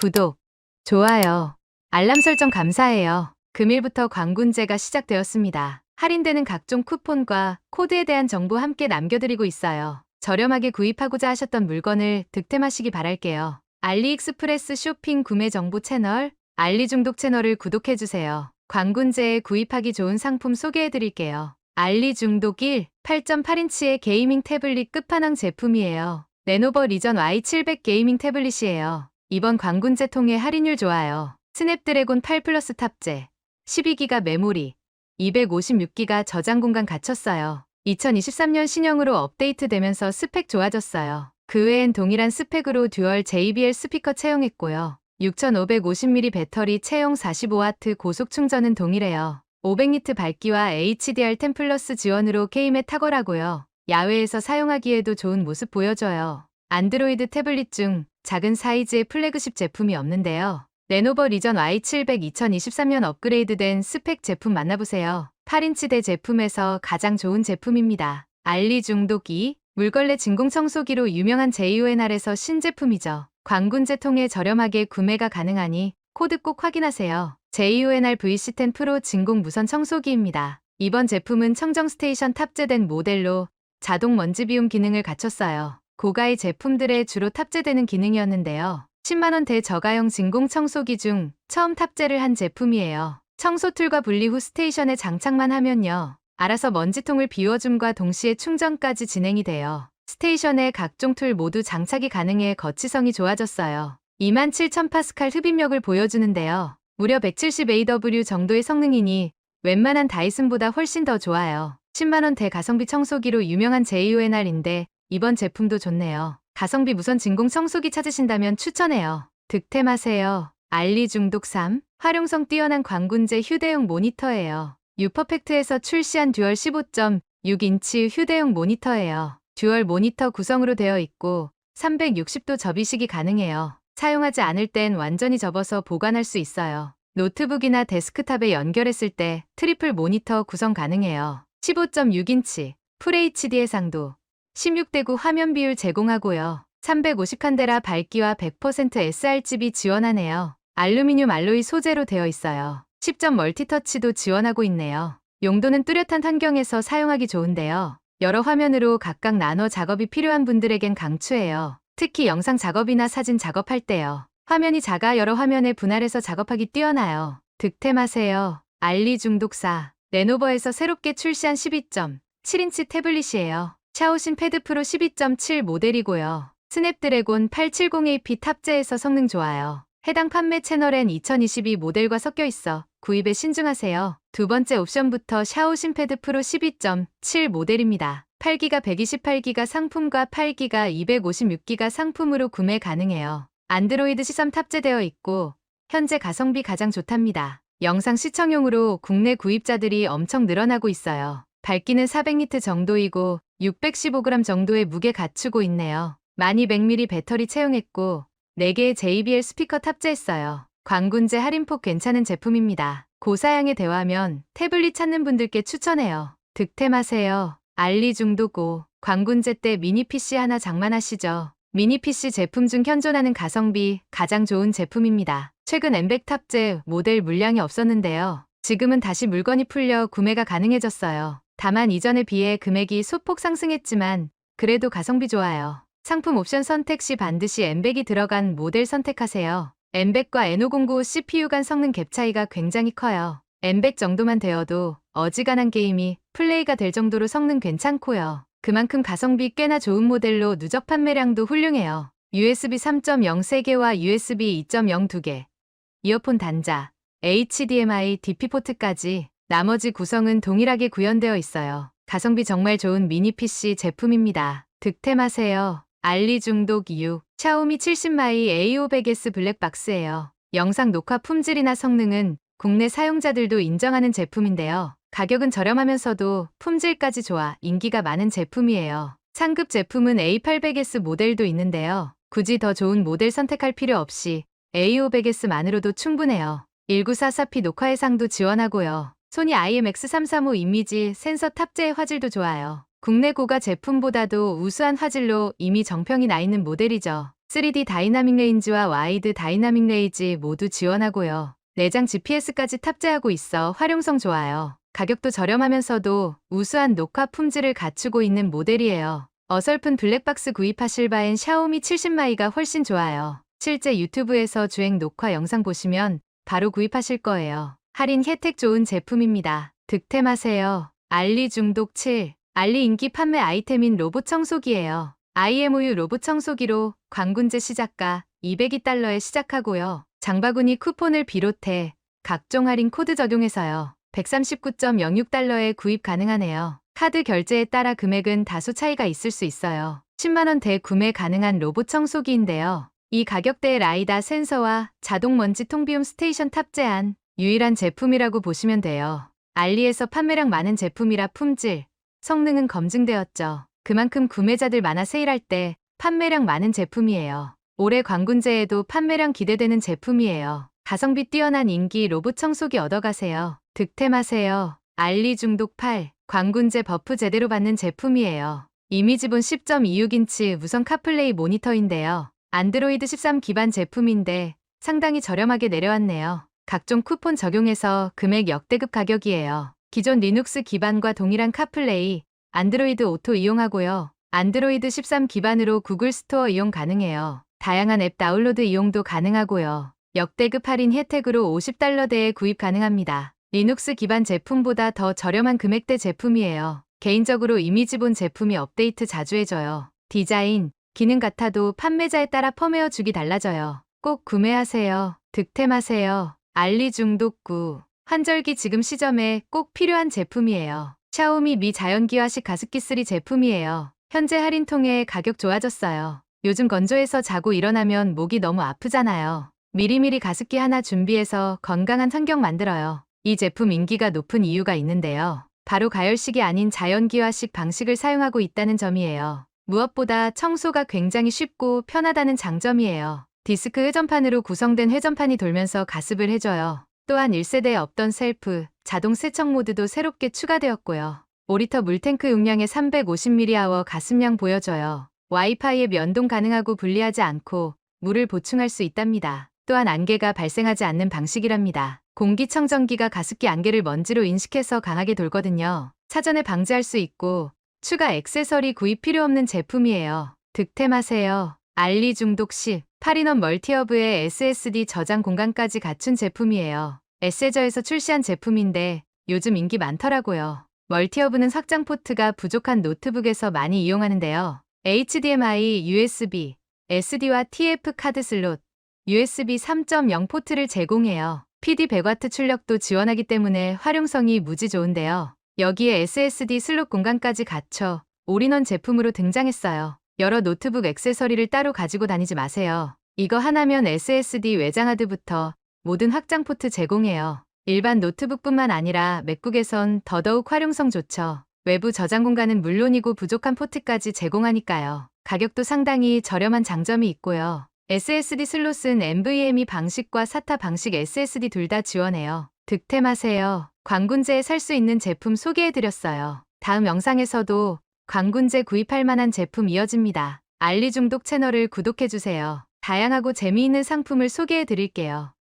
구독, 좋아요, 알람 설정 감사해요. 금일부터 광군제가 시작되었습니다. 할인되는 각종 쿠폰과 코드에 대한 정보 함께 남겨드리고 있어요. 저렴하게 구입하고자 하셨던 물건을 득템하시기 바랄게요. 알리익스프레스 쇼핑 구매 정보 채널, 알리중독 채널을 구독해주세요. 광군제에 구입하기 좋은 상품 소개해드릴게요. 알리중독 1, 8.8인치의 게이밍 태블릿 끝판왕 제품이에요. 레노버 리전 Y700 게이밍 태블릿이에요. 이번 광군제 통해 할인율 좋아요. 스냅드래곤 8 플러스 탑재, 12기가 메모리, 256기가 저장 공간 갖췄어요. 2023년 신형으로 업데이트되면서 스펙 좋아졌어요. 그 외엔 동일한 스펙으로 듀얼 JBL 스피커 채용했고요. 6550mAh 배터리 채용 45W 고속 충전은 동일해요. 500니트 밝기와 HDR10 플러스 지원으로 게임에 탁월하고요. 야외에서 사용하기에도 좋은 모습 보여줘요. 안드로이드 태블릿 중 작은 사이즈의 플래그십 제품이 없는데요. 레노버 리전 Y700 2023년 업그레이드된 스펙 제품 만나보세요. 8인치대 제품에서 가장 좋은 제품입니다. 알리 중독이 물걸레 진공청소기로 유명한 JONR에서 신제품이죠. 광군제 통해 저렴하게 구매가 가능하니 코드 꼭 확인하세요. JONR VC10 프로 진공 무선 청소기입니다. 이번 제품은 청정 스테이션 탑재된 모델로 자동 먼지 비움 기능을 갖췄어요. 고가의 제품들에 주로 탑재되는 기능이었는데요. 10만원대 저가형 진공 청소기 중 처음 탑재를 한 제품이에요. 청소 툴과 분리 후 스테이션에 장착만 하면요. 알아서 먼지통을 비워줌과 동시에 충전까지 진행이 돼요. 스테이션에 각종 툴 모두 장착이 가능해 거치성이 좋아졌어요. 27,000파스칼 흡입력을 보여주는데요. 무려 170AW 정도의 성능이니 웬만한 다이슨보다 훨씬 더 좋아요. 10만원대 가성비 청소기로 유명한 JONR인데 이번 제품도 좋네요. 가성비 무선 진공 청소기 찾으신다면 추천해요. 득템하세요. 알리 중독 3. 활용성 뛰어난 광군제 휴대용 모니터예요. 유퍼펙트에서 출시한 듀얼 15.6인치 휴대용 모니터예요. 듀얼 모니터 구성으로 되어 있고 360도 접이식이 가능해요. 사용하지 않을 땐 완전히 접어서 보관할 수 있어요. 노트북이나 데스크탑에 연결했을 때 트리플 모니터 구성 가능해요. 15.6인치 풀 HD 해상도 16대9 화면 비율 제공하고요. 350칸데라 밝기와 100% sRGB 지원하네요. 알루미늄 알로이 소재로 되어 있어요. 10점 멀티터치도 지원하고 있네요. 용도는 뚜렷한 환경에서 사용하기 좋은데요. 여러 화면으로 각각 나눠 작업이 필요한 분들에겐 강추해요. 특히 영상 작업이나 사진 작업할 때요. 화면이 작아 여러 화면에 분할해서 작업하기 뛰어나요. 득템하세요. 알리 중독사. 레노버에서 새롭게 출시한 12.7인치 태블릿이에요. 샤오신 패드 프로 12.7 모델이고요. 스냅드래곤 870AP 탑재해서 성능 좋아요. 해당 판매 채널엔 2022 모델과 섞여 있어 구입에 신중하세요. 두 번째 옵션부터 샤오신 패드 프로 12.7 모델입니다. 8기가 128기가 상품과 8기가 256기가 상품으로 구매 가능해요. 안드로이드 시선 탑재되어 있고 현재 가성비 가장 좋답니다. 영상 시청용으로 국내 구입자들이 엄청 늘어나고 있어요. 밝기는 400니트 정도이고 615g 정도의 무게 갖추고 있네요. 1200mAh 배터리 채용했고 4개의 JBL 스피커 탑재했어요. 광군제 할인폭 괜찮은 제품입니다. 고사양의 대화면 태블릿 찾는 분들께 추천해요. 득템하세요. 알리 중도고 광군제 때 미니 PC 하나 장만하시죠. 미니 PC 제품 중 현존하는 가성비 가장 좋은 제품입니다. 최근 엠백 탑재 모델 물량이 없었는데요. 지금은 다시 물건이 풀려 구매가 가능해졌어요. 다만 이전에 비해 금액이 소폭 상승했지만 그래도 가성비 좋아요. 상품 옵션 선택 시 반드시 엠백이 들어간 모델 선택하세요. 엠백과 N509 CPU 간 성능 갭 차이가 굉장히 커요. 엠백 정도만 되어도 어지간한 게임이 플레이가 될 정도로 성능 괜찮고요. 그만큼 가성비 꽤나 좋은 모델로 누적 판매량도 훌륭해요. USB 3.0 3개와 USB 2.0 2개, 이어폰 단자, HDMI DP 포트까지 나머지 구성은 동일하게 구현되어 있어요. 가성비 정말 좋은 미니 PC 제품입니다. 득템하세요. 알리 중독 이유 샤오미 70마이 A500S 블랙박스예요. 영상 녹화 품질이나 성능은 국내 사용자들도 인정하는 제품인데요. 가격은 저렴하면서도 품질까지 좋아 인기가 많은 제품이에요. 상급 제품은 A800S 모델도 있는데요. 굳이 더 좋은 모델 선택할 필요 없이 A500S만으로도 충분해요. 1944P 녹화 해상도 지원하고요. 소니 IMX335 이미지 센서 탑재의 화질도 좋아요. 국내 고가 제품보다도 우수한 화질로 이미 정평이 나 있는 모델이죠. 3D 다이나믹 레인지와 와이드 다이나믹 레이지 모두 지원하고요. 내장 GPS까지 탑재하고 있어 활용성 좋아요. 가격도 저렴하면서도 우수한 녹화 품질을 갖추고 있는 모델이에요. 어설픈 블랙박스 구입하실 바엔 샤오미 70마이가 훨씬 좋아요. 실제 유튜브에서 주행 녹화 영상 보시면 바로 구입하실 거예요. 할인 혜택 좋은 제품입니다. 득템하세요. 알리 중독 7. 알리 인기 판매 아이템인 로봇 청소기예요. IMOU 로봇 청소기로 광군제 시작가 202달러에 시작하고요. 장바구니 쿠폰을 비롯해 각종 할인 코드 적용해서요. 139.06달러에 구입 가능하네요. 카드 결제에 따라 금액은 다소 차이가 있을 수 있어요. 10만원대 구매 가능한 로봇 청소기인데요. 이 가격대의 라이다 센서와 자동 먼지 통비움 스테이션 탑재한 유일한 제품이라고 보시면 돼요. 알리에서 판매량 많은 제품이라 품질, 성능은 검증되었죠. 그만큼 구매자들 많아 세일할 때 판매량 많은 제품이에요. 올해 광군제에도 판매량 기대되는 제품이에요. 가성비 뛰어난 인기 로봇 청소기 얻어가세요. 득템하세요. 알리 중독 8. 광군제 버프 제대로 받는 제품이에요. 이미지본 10.26인치 무선 카플레이 모니터인데요. 안드로이드 13 기반 제품인데 상당히 저렴하게 내려왔네요. 각종 쿠폰 적용해서 금액 역대급 가격이에요. 기존 리눅스 기반과 동일한 카플레이, 안드로이드 오토 이용하고요. 안드로이드 13 기반으로 구글 스토어 이용 가능해요. 다양한 앱 다운로드 이용도 가능하고요. 역대급 할인 혜택으로 50달러대에 구입 가능합니다. 리눅스 기반 제품보다 더 저렴한 금액대 제품이에요. 개인적으로 이미 지본 제품이 업데이트 자주 해줘요. 디자인, 기능 같아도 판매자에 따라 펌웨어 주기 달라져요. 꼭 구매하세요. 득템하세요. 알리 중독 9. 환절기 지금 시점에 꼭 필요한 제품이에요. 샤오미 미 자연기화식 가습기 3 제품이에요. 현재 할인 통해 가격 좋아졌어요. 요즘 건조해서 자고 일어나면 목이 너무 아프잖아요. 미리미리 가습기 하나 준비해서 건강한 환경 만들어요. 이 제품 인기가 높은 이유가 있는데요. 바로 가열식이 아닌 자연기화식 방식을 사용하고 있다는 점이에요. 무엇보다 청소가 굉장히 쉽고 편하다는 장점이에요. 디스크 회전판으로 구성된 회전판이 돌면서 가습을 해줘요. 또한 1세대에 없던 셀프, 자동 세척 모드도 새롭게 추가되었고요. 5리터 물탱크 용량의 350mAh 가습량 보여줘요. 와이파이에 연동 가능하고 분리하지 않고 물을 보충할 수 있답니다. 또한 안개가 발생하지 않는 방식이랍니다. 공기청정기가 가습기 안개를 먼지로 인식해서 강하게 돌거든요. 사전에 방지할 수 있고 추가 액세서리 구입 필요 없는 제품이에요. 득템하세요. 알리 중독 10. 8인원 멀티허브에 SSD 저장 공간까지 갖춘 제품이에요. 에세저에서 출시한 제품인데 요즘 인기 많더라고요. 멀티허브는 확장 포트가 부족한 노트북에서 많이 이용하는데요. HDMI, USB, SD와 TF 카드 슬롯, USB 3.0 포트를 제공해요. PD 100W 출력도 지원하기 때문에 활용성이 무지 좋은데요. 여기에 SSD 슬롯 공간까지 갖춰 올인원 제품으로 등장했어요. 여러 노트북 액세서리를 따로 가지고 다니지 마세요. 이거 하나면 SSD 외장 하드부터 모든 확장 포트 제공해요. 일반 노트북뿐만 아니라 맥북에선 더더욱 활용성 좋죠. 외부 저장 공간은 물론이고 부족한 포트까지 제공하니까요. 가격도 상당히 저렴한 장점이 있고요. SSD 슬롯은 NVMe 방식과 SATA 방식 SSD 둘 다 지원해요. 득템하세요. 광군제에 살 수 있는 제품 소개해드렸어요. 다음 영상에서도 광군제 구입할 만한 제품 이어집니다. 알리 중독 채널을 구독해주세요. 다양하고 재미있는 상품을 소개해드릴게요.